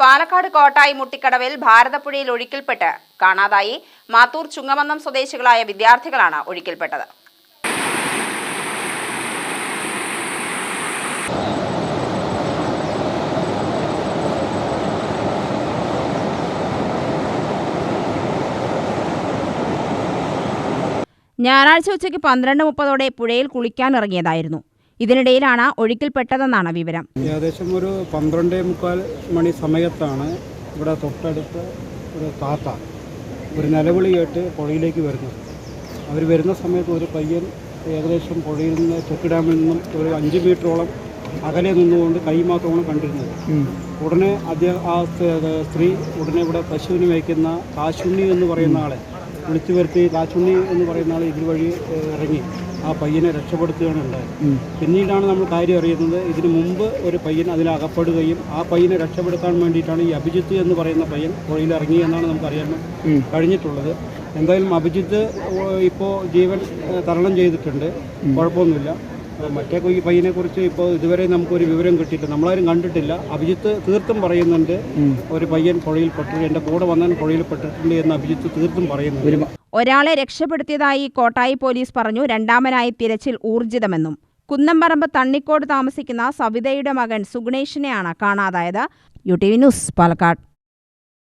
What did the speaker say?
പാലക്കാട് കോട്ടായി മുട്ടിക്കടവിൽ ഭാരതപ്പുഴയിൽ ഒഴുക്കിൽപ്പെട്ട് കാണാതായി മാത്തൂർ ചുങ്ങമന്നം സ്വദേശികളായ വിദ്യാർത്ഥികളാണ് ഒഴുക്കിൽപ്പെട്ടത്. ഞായറാഴ്ച ഉച്ചയ്ക്ക് പന്ത്രണ്ട് മുപ്പതോടെ പുഴയിൽ കുളിക്കാൻ ഇറങ്ങിയതായിരുന്നു. ഇതിനിടയിലാണ് ഒഴുക്കിൽപ്പെട്ടതെന്നാണ് വിവരം. ഏകദേശം ഒരു പന്ത്രണ്ടേ മുക്കാൽ മണി സമയത്താണ് ഇവിടെ തൊട്ടടുത്ത് ഒരു താത്ത ഒരു നിലവിളി കേട്ട് പുഴയിലേക്ക് വരുന്നത്. അവർ വരുന്ന സമയത്ത് ഒരു പയ്യൻ ഏകദേശം പുഴയിൽ നിന്ന് ചെക്ക് ഡാമിൽ നിന്നും ഒരു അഞ്ച് മീറ്ററോളം അകലെ നിന്നുകൊണ്ട് കൈ മാത്രമാണ് കണ്ടിരുന്നത്. ഉടനെ അദ്ദേഹം ആ സ്ത്രീ- സ്ത്രീ ഉടനെ ഇവിടെ പശുവിന് വയ്ക്കുന്ന കാശുണ്ണി എന്ന് പറയുന്ന ആളെ വിളിച്ചു വരുത്തി കാച്ചുണ്ണി എന്ന് പറയുന്ന ആൾ ഇതിന് വഴി ഇറങ്ങി. ആ പയ്യനെ രക്ഷപ്പെടുത്തുകയാണ് ഉണ്ടായത്. പിന്നീടാണ് നമ്മൾ കാര്യം അറിയുന്നത് ഇതിനു മുമ്പ് ഒരു പയ്യൻ അതിലകപ്പെടുകയും ആ പയ്യനെ രക്ഷപ്പെടുത്താൻ വേണ്ടിയിട്ടാണ് ഈ അഭിജിത്ത് എന്ന് പറയുന്ന പയ്യൻ പുഴയിൽ ഇറങ്ങി എന്നാണ് നമുക്ക് അറിയാൻ കഴിഞ്ഞിട്ടുള്ളത്. എന്തായാലും അഭിജിത്ത് ഇപ്പോൾ ജീവൻ തരണം ചെയ്തിട്ടുണ്ട്. കുഴപ്പമൊന്നുമില്ല. മറ്റേ ഈ പയ്യനെ കുറിച്ച് ഇപ്പോൾ ഇതുവരെ നമുക്കൊരു വിവരം കിട്ടിയില്ല നമ്മളാരും കണ്ടിട്ടില്ല. അഭിജിത്ത് തീർത്തും പറയുന്നുണ്ട്. ഒരു പയ്യൻ പുഴയിൽ പെട്ടിട്ടുണ്ട്. എന്റെ കൂടെ വന്നാൽ പുഴയിൽ പെട്ടിട്ടുണ്ട് എന്ന് അഭിജിത്ത് തീർത്തും പറയുന്നുണ്ട്. ഒരാളെ രക്ഷപ്പെടുത്തിയതായി കോട്ടായി പോലീസ് പറഞ്ഞു. രണ്ടാമനായി തിരച്ചിൽ ഊർജിതമെന്നും. കുന്നംപറമ്പ് തണ്ണിക്കോട് താമസിക്കുന്ന സവിതയുടെ മകൻ സുഗുണേഷിനെയാണ് കാണാതായത്. U T V news Palakkad.